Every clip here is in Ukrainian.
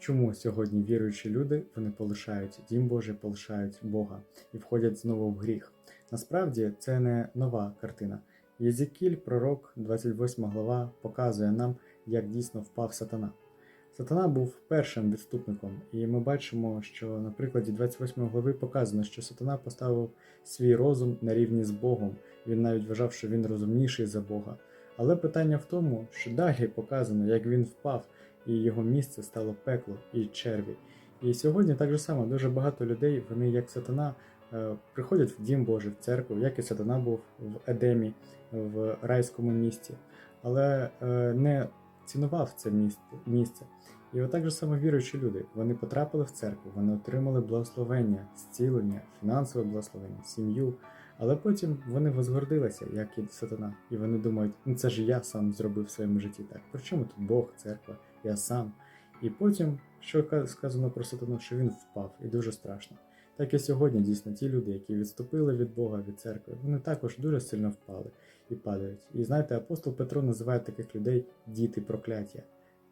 чому сьогодні віруючі люди вони полишають дім Божий, полишають Бога і входять знову в гріх. Насправді це не нова картина. Єзекіль, пророк, 28 глава, показує нам, як дійсно впав сатана. Сатана був першим відступником, і ми бачимо, що на прикладі 28 глави показано, що сатана поставив свій розум на рівні з Богом. Він навіть вважав, що він розумніший за Бога. Але питання в тому, що далі показано, як він впав, і його місце стало пекло і черві. І сьогодні так же само дуже багато людей, вони як сатана, е, приходять в дім Божий, в церкву, як і сатана був в Едемі, в райському місті, але е, не цінував це місце. І отак же само віруючі люди, вони потрапили в церкву, вони отримали благословення, зцілення, фінансове благословення, сім'ю. Але потім вони возгордилися, як і сатана, і вони думають, ну це ж я сам зробив в своєму житті так. При чому тут Бог, церква, я сам. І потім, що ка- сказано про сатану, що він впав, і дуже страшно. Так і сьогодні дійсно ті люди, які відступили від Бога, від церкви, вони також дуже сильно впали і падають. І знаєте, апостол Петро називає таких людей діти прокляття.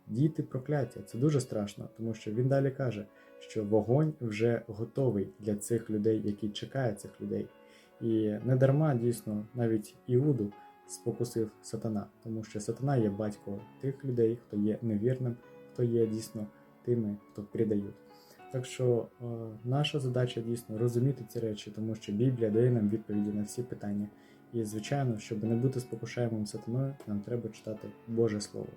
Діти прокляття це дуже страшно, тому що він далі каже, що вогонь вже готовий для цих людей, які чекають цих людей. І не дарма дійсно навіть Іуду спокусив сатана, тому що сатана є батько тих людей, хто є невірним, хто є дійсно тими, хто придають. Так що е, наша задача дійсно розуміти ці речі, тому що Біблія дає нам відповіді на всі питання. І, звичайно, щоб не бути спокушаємим сатаною, нам треба читати Боже Слово.